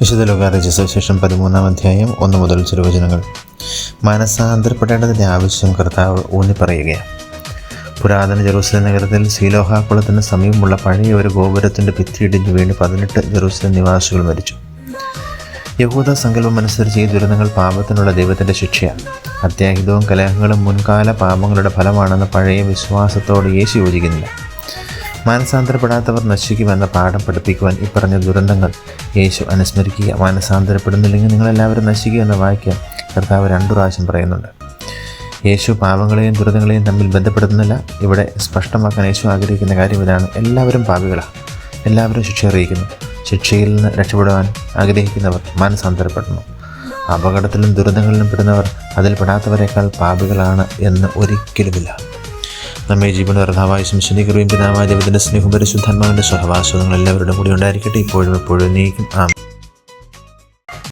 വിശുദ്ധ ലോകാറിയിച്ച സുവിശേഷം പതിമൂന്നാം അധ്യായം ഒന്ന് മുതൽ ചിലവചനങ്ങൾ മനസ്സാന്തരപ്പെടേണ്ടതിന്റെ ആവശ്യം കർത്താവ് ഊന്നിപ്പറയുകയാണ്. പുരാതന ജെറൂസലം നഗരത്തിൽ ശീലോഹാക്കുളത്തിന് കുളത്തിന് സമീപമുള്ള പഴയ ഒരു ഗോപുരത്തിന്റെ ഭിത്തിയിടിഞ്ഞു വീണ് പതിനെട്ട് ജെറൂസലം നിവാസികൾ മരിച്ചു. യഹൂദ സങ്കല്പം അനുസരിച്ച് ഈ ദുരന്തങ്ങൾ പാപത്തിനുള്ള ദൈവത്തിന്റെ ശിക്ഷയാണ്. അത്യാഹിതവും കലഹങ്ങളും മുൻകാല പാപങ്ങളുടെ ഫലമാണെന്ന് പഴയ വിശ്വാസത്തോട് യേശു യോജിക്കുന്നില്ല. മാനസാന്തരപ്പെടാത്തവർ നശിക്കുമെന്ന പാഠം പഠിപ്പിക്കുവാൻ ഈ പറഞ്ഞ ദുരന്തങ്ങൾ യേശു അനുസ്മരിക്കുക മാനസാന്തരപ്പെടുന്നില്ലെങ്കിൽ നിങ്ങളെല്ലാവരും നശിക്കുക എന്ന വാക്യം കർത്താവ് രണ്ടു പ്രാവശ്യം പറയുന്നുണ്ട്. യേശു പാപങ്ങളെയും ദുരന്തങ്ങളെയും തമ്മിൽ ബന്ധപ്പെടുത്തുന്നില്ല. ഇവിടെ സ്പഷ്ടമാക്കാൻ യേശു ആഗ്രഹിക്കുന്ന കാര്യം ഇതാണ്. എല്ലാവരും പാപികളാണ്. എല്ലാവരും ശിക്ഷ അറിയിക്കുന്നു ശിക്ഷയിൽ നിന്ന് രക്ഷപ്പെടുവാൻ ആഗ്രഹിക്കുന്നവർ മാനസാന്തരപ്പെടുന്നു അപകടത്തിലും ദുരിതങ്ങളിലും പെടുന്നവർ അതിൽ പെടാത്തവരെക്കാൾ പാപികളാണ് എന്ന് ഒരിക്കലുമില്ല. നമ്മെ ജീവന കർത്താവായ ശംശനികറും പിതാവായ ദൈവത്തിന്റെ സ്നേഹം പരിശുദ്ധാത്മാവിന്റെ സഹവാസവും എല്ലാവരുടെ കൂടി ഉണ്ടായിരിക്കട്ടെ. ഇപ്പോഴും എപ്പോഴും നീക്കും. ആ